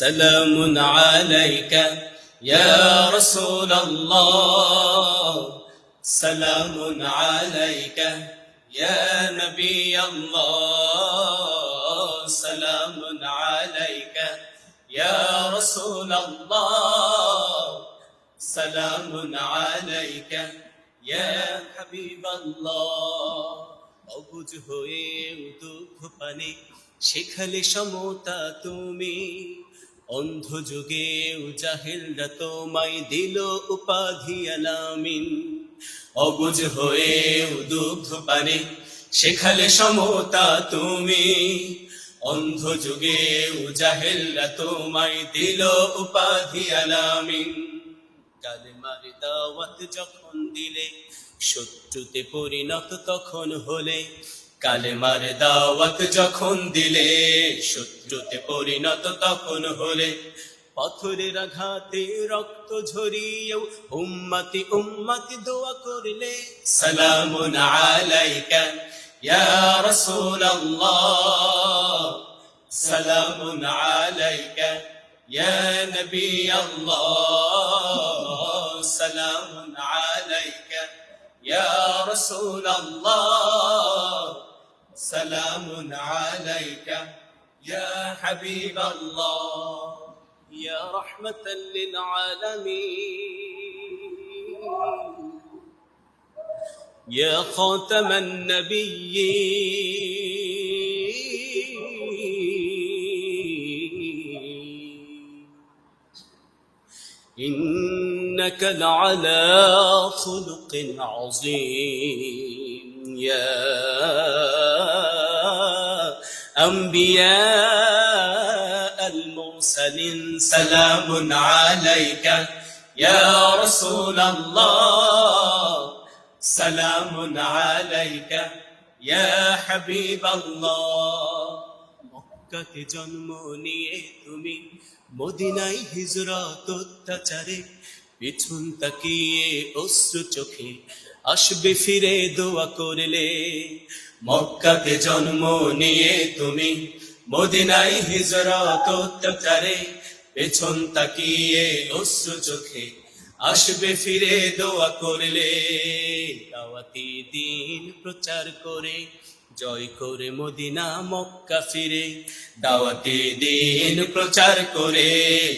سلام عليك يا رسول الله سلام عليك يا نبي الله سلام عليك يا رسول الله سلام عليك يا حبيب الله অবুঝ হয়েও দুঃখ পানে শেখালে সমতা তুমি অন্ধ যুগেও জাহেলরা তোমায় দিল উপাধি আলামিন। অবুঝ হয়ে দুঃখ পারে শেখালে সমতা তুমি। অন্ধ যুগেও জাহেলরা তোমায় দিল উপাধি আলামিন। কালেমার দাওয়াত যখন দিলে, শত্রুতে পরিণত তখন হলে কালেমার দাওয়াত যখন দিলে, শত্রুতে পরিণত তখন হলে, পাথরের আঘাতে রক্ত ঝরিয়েও উম্মতি উম্মতি দোয়া করলে, সালামুন আলাইকা ইয়া রাসূলুল্লাহ, সালামুন আলাইকা ইয়া নবী আল্লাহ সালামুন আলাইকা ইয়া রাসূলুল্লাহ। سلام عليك يا حبيب الله يا رحمة للعالمين يا خاتم النبيين. إنك لعلى خلق عظيم. يا أنبياء المرسلين سلام عليك يا رسول الله سلام عليك يا حبيب الله মক্কাতে জন্ম নিয়ে তুমি মদিনায় হিজরত অত্যাচারে পিছন তাকিয়ে অশ্রু চোখে আসবে ফিরে দোয়া করলে। মক্কাতে জন্ম নিয়ে তুমি মদিনায় হিজরত অত্যাচারে পেছন তাকিয়ে অশ্রু চোখে আসবে ফিরে দোয়া করলে। দাওয়াতি দিন প্রচার করে জয় করে মদিনা, মক্কা ফিরে। দাওয়াতি দিন প্রচার করে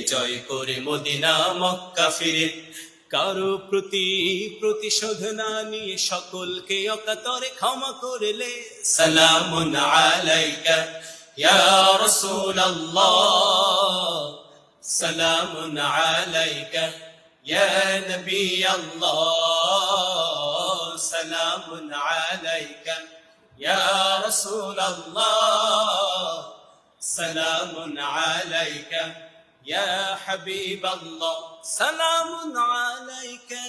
জয় করে মদিনা, মক্কা ফিরে। কারও প্রতি প্রতিশোধ না নিয়ে সকলকে অকাতরে ক্ষমা করলে, সালামুন আলাইকা, ইয়া রাসূলুল্লাহ, সালামুন আলাইকা, ইয়া নবী আল্লাহ সালামুন আলাইকা, ইয়া রাসূলুল্লাহ, সালামুন আলাইকা। ইয়া হাবিবাল্লাহ সালামুন আলাইকা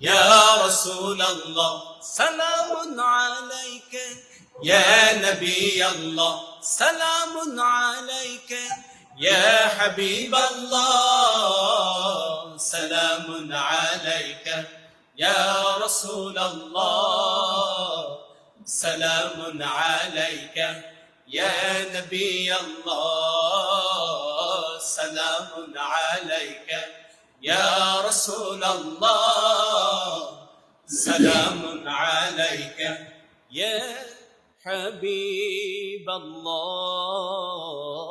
ইয়া রাসূলুল্লাহ সালামুন আলাইকা ইয়া নবী আল্লাহ সালামুন আলাইকা ইয়া হাবিবাল্লাহ সালামুন আলাইকা ইয়া রাসূলুল্লাহ সালামুন আলাইকা ইয়া নবী سلام عليك يا رسول الله. سلام عليك يا حبيب الله.